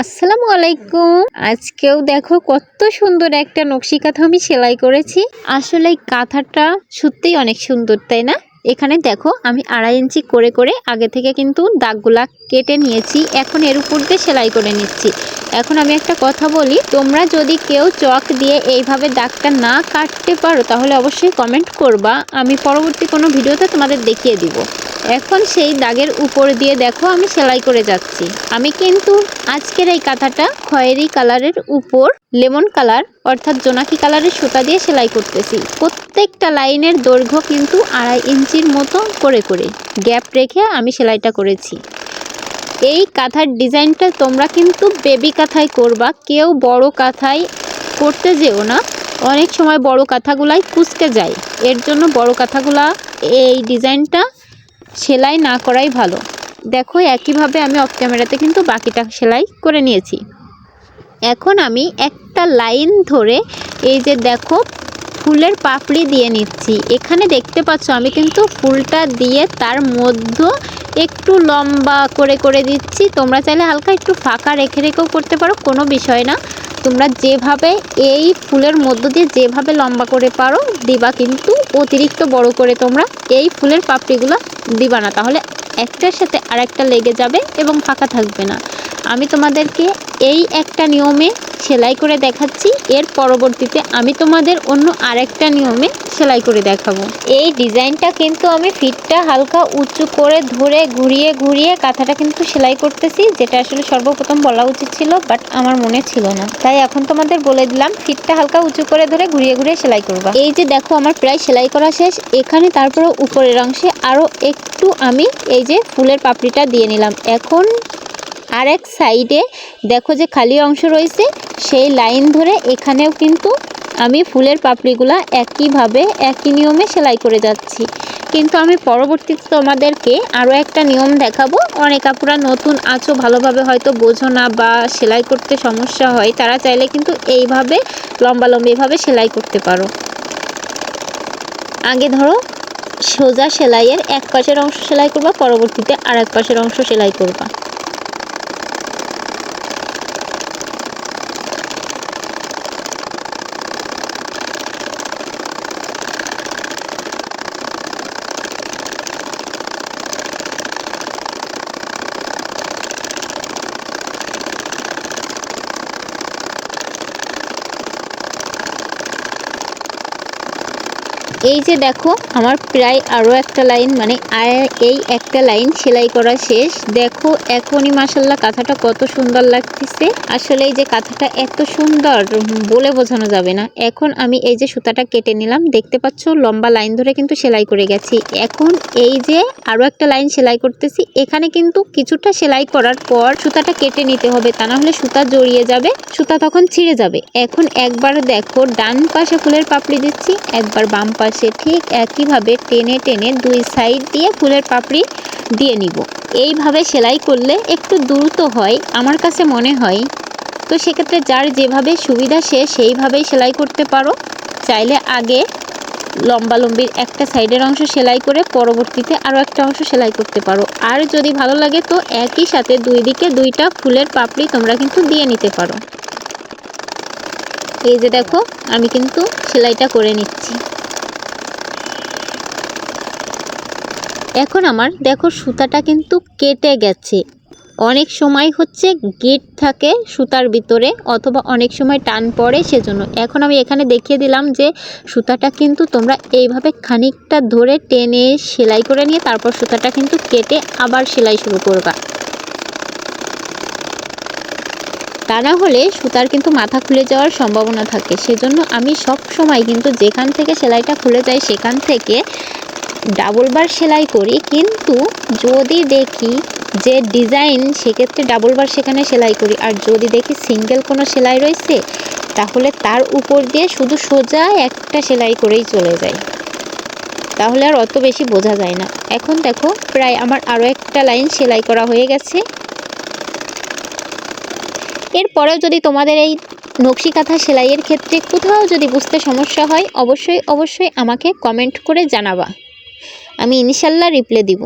আসসালামু আলাইকুম। আজকেও দেখো কত সুন্দর একটা নকশি কাঁথা আমি সেলাই করেছি। আসলে এই কাঁথাটা সত্যিই অনেক সুন্দর, তাই না? এখানে দেখো আমি আড়াই ইঞ্চি করে করে আগে থেকে কিন্তু দাগগুলা কেটে নিয়েছি। এখন এর উপর দিয়ে সেলাই করে নিচ্ছি। এখন আমি একটা কথা বলি, তোমরা যদি কেউ চক দিয়ে এইভাবে দাগটা না কাটতে পারো, তাহলে অবশ্যই কমেন্ট করবা। আমি পরবর্তী কোনো ভিডিওতে তোমাদের দেখিয়ে দিব। এখন সেই দাগের উপর দিয়ে দেখো আমি সেলাই করে যাচ্ছি। আমি কিন্তু আজকের এই কাঁথাটা খয়েরি কালারের উপর লেমন কালার অর্থাৎ জোনাকি কালারের সুতা দিয়ে সেলাই করতেছি। প্রত্যেকটা লাইনের দৈর্ঘ্য কিন্তু আড়াই ইঞ্চির মতো করে করে গ্যাপ রেখে আমি সেলাইটা করেছি। এই কাঁথার ডিজাইনটা তোমরা কিন্তু বেবি কাঁথায় করবা, কেউ বড় কাঁথায় করতে যেও না। অনেক সময় বড় কাঁথাগুলাই কুচকে যায়। এর জন্য বড় কাঁথাগুলা এই ডিজাইনটা সেলাই না করাই ভালো। দেখো একইভাবে আমি অফ ক্যামেরাতে কিন্তু বাকিটা সেলাই করে নিয়েছি। এখন আমি একটা লাইন ধরে এই যে দেখো ফুলের পাপড়ি দিয়ে নিচ্ছি। এখানে দেখতে পাচ্ছ আমি কিন্তু ফুলটা দিয়ে তার মধ্যে একটু লম্বা করে করে দিচ্ছি। তোমরা চাইলে হালকা একটু ফাঁকা রেখে রেখেও করতে পারো, কোনো বিষয় না। তোমরা যেভাবে এই ফুলের মধ্য দিয়ে যেভাবে লম্বা করে পারো, দিবা কিন্তু অতিরিক্ত বড় করে তোমরা এই ফুলের পাপড়িগুলো দিবা না। তাহলে একটার সাথে আরেকটা লেগে যাবে এবং ফাঁকা থাকবে না। আমি তোমাদেরকে এই একটা নিয়মে সেলাই করে দেখাচ্ছি। এর পরবর্তীতে আমি তোমাদের অন্য আরেকটা নিয়মে সেলাই করে দেখাবো। এই ডিজাইনটা কিন্তু আমি ফিটটা হালকা উঁচু করে ধরে ঘুরিয়ে ঘুরিয়ে কাঁথাটা কিন্তু সেলাই করতেছি, যেটা আসলে সর্বপ্রথম বলা উচিত ছিল বাট আমার মনে ছিল না। তাই এখন তোমাদের বলে দিলাম, ফিটটা হালকা উঁচু করে ধরে ঘুরিয়ে ঘুরিয়ে সেলাই করবা। এই যে দেখো, আমার প্রায় সেলাই করা শেষ। এখানে তারপরে উপরের অংশে আরও একটু আমি এই যে ফুলের পাপড়িটা দিয়ে নিলাম। এখন আরেক সাইডে দেখো যে খালি অংশ রয়েছে, সেই লাইন ধরে এখানেও কিন্তু আমি ফুলের পাপড়িগুলা একইভাবে, একই নিয়মে সেলাই করে যাচ্ছি। কিন্তু আমি পরবর্তীতে তোমাদেরকে আরও একটা নিয়ম দেখাবো। অনেক আপুরা নতুন আছো, ভালোভাবে হয়তো বোঝো না বা সেলাই করতে সমস্যা হয়, তারা চাইলে কিন্তু এইভাবে, লম্বা লম্বিভাবে সেলাই করতে পারো। আগে ধরো, সোজা সেলাইয়ের এক পাশের অংশ সেলাই করবা, পরবর্তীতে আর এক পাশের অংশ সেলাই করবা। এই যে দেখো, আমার প্রায় আরও একটা লাইন মানে এই একটা লাইন সেলাই করা শেষ। দেখো, এখনই মাসাল্লাহ কাঁথাটা কত সুন্দর লাগতেছে। আসলে এই যে কাঁথাটা এত সুন্দর, বলে বোঝানো যাবে না। এখন আমি এই যে সুতাটা কেটে নিলাম, দেখতে পাচ্ছ লম্বা লাইন ধরে কিন্তু সেলাই করে গেছি। এখন এই যে আরও একটা লাইন সেলাই করতেছি, এখানে কিন্তু কিছুটা সেলাই করার পর সুতাটা কেটে নিতে হবে, তা না হলে সুতা জড়িয়ে যাবে, সুতা তখন ছিঁড়ে যাবে। এখন একবার দেখো, ডান পাশে ফুলের পাপড়ি দিচ্ছি, একবার বাম পাশে ঠিক একইভাবে টেনে টেনে দুই সাইড দিয়ে ফুলের পাপড়ি দিয়ে নিব। এইভাবে সেলাই করলে একটু দ্রুত হয়, আমার কাছে মনে হয়। তো সেক্ষেত্রে যার যেভাবে সুবিধা সে সেইভাবেই সেলাই করতে পারো। চাইলে আগে লম্বা লম্বির একটা সাইডের অংশ সেলাই করে পরবর্তীতে আরও একটা অংশ সেলাই করতে পারো। আর যদি ভালো লাগে তো একই সাথে দুই দিকে দুইটা ফুলের পাপড়ি তোমরা কিন্তু দিয়ে নিতে পারো। এই যে দেখো, আমি কিন্তু সেলাইটা করে নিচ্ছি। এখন আমার দেখো সুতাটা কিন্তু কেটে গেছে। অনেক সময় হচ্ছে গেট থাকে সুতার ভিতরে অথবা অনেক সময় টান পড়ে সেজন্য। এখন আমি এখানে দেখিয়ে দিলাম যে সুতাটা কিন্তু তোমরা এইভাবে খানিকটা ধরে টেনে সেলাই করে নিয়ে তারপর সুতাটা কিন্তু কেটে আবার সেলাই শুরু করবা। তা না হলে সুতার কিন্তু মাথা খুলে যাওয়ার সম্ভাবনা থাকে। সেজন্য আমি সব সময় কিন্তু যেখান থেকে সেলাইটা খুলে যায় সেখান থেকে ডাবল বার সেলাই করি, কিন্তু যদি দেখি যে ডিজাইন, সেক্ষেত্রে ডাবল বার সেখানে সেলাই করি। আর যদি দেখি সিঙ্গেল কোনো সেলাই রয়েছে, তাহলে তার উপর দিয়ে শুধু সোজা একটা সেলাই করেই চলে যায়। তাহলে আর অত বেশি বোঝা যায় না। এখন দেখো, প্রায় আমার আরও একটা লাইন সেলাই করা হয়ে গেছে। এরপরেও যদি তোমাদের এই নকশি কাঁথা সেলাইয়ের ক্ষেত্রে কোথাও যদি বুঝতে সমস্যা হয়, অবশ্যই অবশ্যই আমাকে কমেন্ট করে জানাবা। আমি ইনশাল্লাহ রিপ্লাই দিব।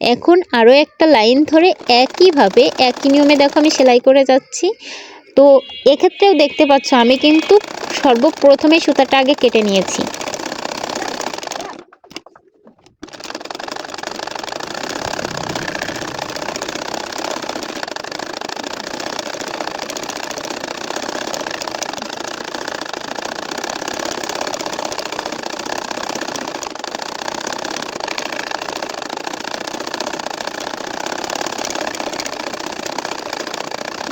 এখন আরও একটা লাইন ধরে একইভাবে একই নিয়মে দেখো আমি সেলাই করে যাচ্ছি। তো এক্ষেত্রেও দেখতে পাচ্ছ আমি কিন্তু সর্বপ্রথমে সুতাটা আগে কেটে নিয়েছি।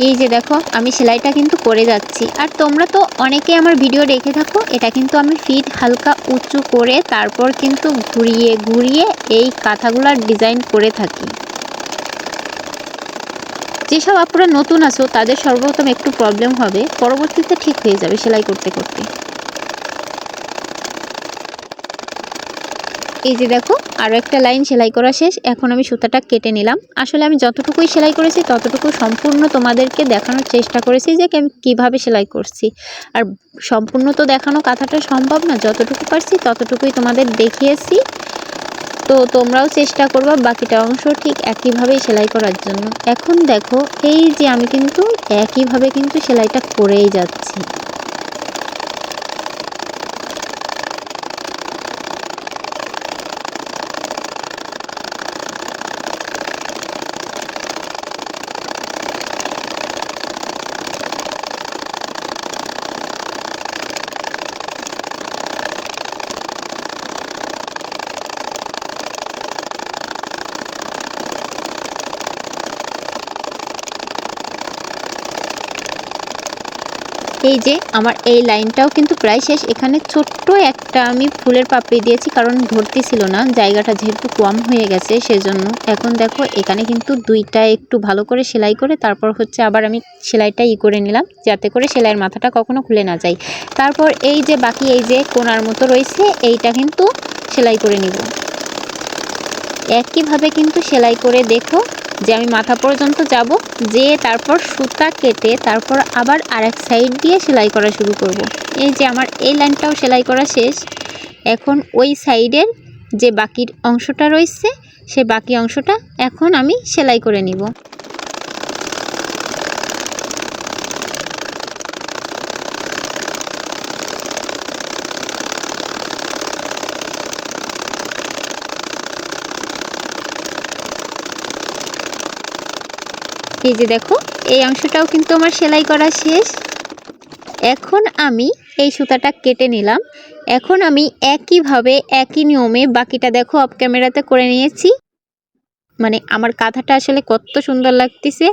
এই যে দেখো, আমি সেলাইটা কিন্তু করে যাচ্ছি। আর তোমরা তো অনেকে আমার ভিডিও দেখে থাকো, এটা কিন্তু আমি ফিট হালকা উঁচু করে তারপর কিন্তু ঘুরিয়ে ঘুরিয়ে এই কাঁথাগুলার ডিজাইন করে থাকি। যেসব আপুরা নতুন আছো, তাদের সর্বপ্রথম একটু প্রবলেম হবে, পরবর্তীতে ঠিক হয়ে যাবে সেলাই করতে করতে। এই যে দেখো আরও একটা লাইন সেলাই করা শেষ। এখন আমি সুতাটা কেটে নিলাম। আসলে আমি যতটুকুই সেলাই করেছি, ততটুকু সম্পূর্ণ তোমাদেরকে দেখানোর চেষ্টা করেছি যে আমি কীভাবে সেলাই করছি। আর সম্পূর্ণ তো দেখানো কাঁথাটা সম্ভব না, যতটুকু পারছি ততটুকুই তোমাদের দেখিয়েছি। তো তোমরাও চেষ্টা করবা বাকিটা অংশ ঠিক একইভাবেই সেলাই করার জন্য। এখন দেখো, এই যে আমি কিন্তু একইভাবে কিন্তু সেলাইটা করেই যাচ্ছি। এই যে, আমার এই লাইনটাও কিন্তু প্রায় শেষ। এখানে ছোট্ট একটা আমি ফুলের পাপড়ি দিয়েছি, কারণ ভর্তি ছিল না, জায়গাটা যেহেতু কম হয়ে গেছে, সেজন্য। এখন দেখো, এখানে কিন্তু দুইটা একটু ভালো করে সেলাই করে, তারপর হচ্ছে আবার আমি সেলাইটা ই করে নিলাম, যাতে করে সেলাইয়ের মাথাটা কখনো খুলে না যায়। তারপর এই যে বাকি, এই যে কোনার মতো রয়েছে, এইটা কিন্তু সেলাই করে নিব। একইভাবে কিন্তু সেলাই করে দেখো যে আমি মাথা পর্যন্ত যাব, যে তারপর সুতা কেটে তারপর আবার আরেক সাইড দিয়ে সেলাই করা শুরু করব। এই যে আমার এই লাইনটাও সেলাই করা শেষ এখন ওই সাইডের যে বাকির অংশটা রয়েছে, সে বাকি অংশটা এখন আমি সেলাই করে নিব এই যে দেখো, এই অংশটাও কিন্তু আমার সেলাই করা শেষ। এখন আমি এই সুতাটা কেটে নিলাম। এখন আমি একইভাবে, একই নিয়মে বাকিটা দেখো অফ ক্যামেরাতে করে নিয়েছি। মানে আমার কাঁথাটা আসলে কত সুন্দর লাগতেছে।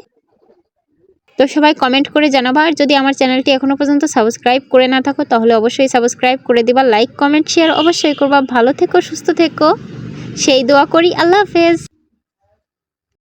তো সবাই কমেন্ট করে জানাবা। আর যদি আমার চ্যানেলটি এখনও পর্যন্ত সাবস্ক্রাইব করে না থাকো, তাহলে অবশ্যই সাবস্ক্রাইব করে দিবা। লাইক কমেন্ট শেয়ার অবশ্যই করবা। ভালো থেকো, সুস্থ থেকো। সেই দোয়া করি। আল্লাহ হাফেজ।